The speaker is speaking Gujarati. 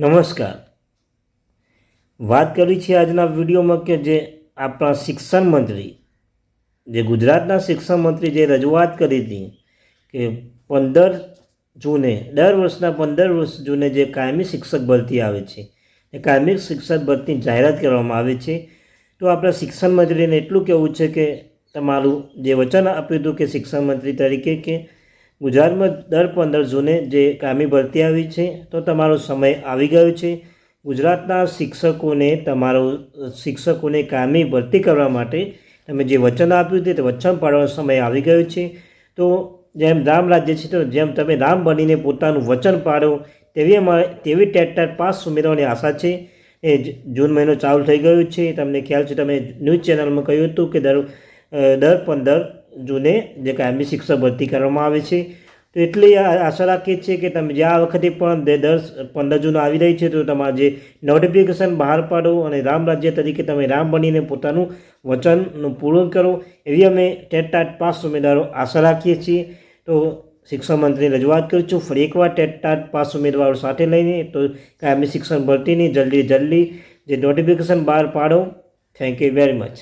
નમસ્કાર. વાત કરી છે આજના વિડીયોમાં કે જે આપણા શિક્ષણ મંત્રી, જે ગુજરાતના શિક્ષણ મંત્રી જે રજૂઆત કરી હતી કે પંદર જૂને, દર વર્ષના પંદર વર્ષ જૂને જે કાયમી શિક્ષક ભરતી આવે છે, એ કાયમી શિક્ષક ભરતી જાહેરાત કરવામાં આવે છે. તો આપણા શિક્ષણ મંત્રીને એટલું કહેવું છે કે તમારું જે વચન આપ્યું હતું કે શિક્ષણ મંત્રી તરીકે કે ગુજરાતમાં દર પંદર જૂને જે કામી ભરતી આવી છે, તો તમારો સમય આવી ગયો છે. ગુજરાતના શિક્ષકોને તમારો, શિક્ષકોને કામી ભરતી કરવા માટે તમે જે વચન આપ્યું તે વચન પાડવાનો સમય આવી ગયો છે. તો જેમ રામ રાજ્ય છે, તો જેમ તમે રામ બનીને પોતાનું વચન પાડો, તેવી અમારે, તેવી ટેટ પાસ ઉમેરવાની આશા છે. એ જૂન મહિનો ચાલુ થઈ ગયો છે. તમને ખ્યાલ છે, તમે ન્યૂઝ ચેનલમાં કહ્યું હતું કે દર દર પંદર જૂને જે કાયમી શિક્ષક ભરતી કરવામાં આવે છે. તો એટલી આશા રાખીએ છીએ કે તમે જે આ વખતે પણ દે- દર પંદર જૂન આવી રહી છે, તો તમારે જે નોટિફિકેશન બહાર પાડો અને રામ રાજ્ય તરીકે તમે રામ બનીને પોતાનું વચનનું પૂર્ણ કરો એવી અમે ટેટ ટાટ પાસ ઉમેદવારો આશા રાખીએ છીએ. તો શિક્ષણ મંત્રીને રજૂઆત કરું છું, ફરી એકવાર ટેટ ટાટ પાસ ઉમેદવારો સાથે લઈને તો કાયમી શિક્ષણ ભરતીની જલ્દી જલ્દી જે નોટિફિકેશન બહાર પાડો. Thank you very much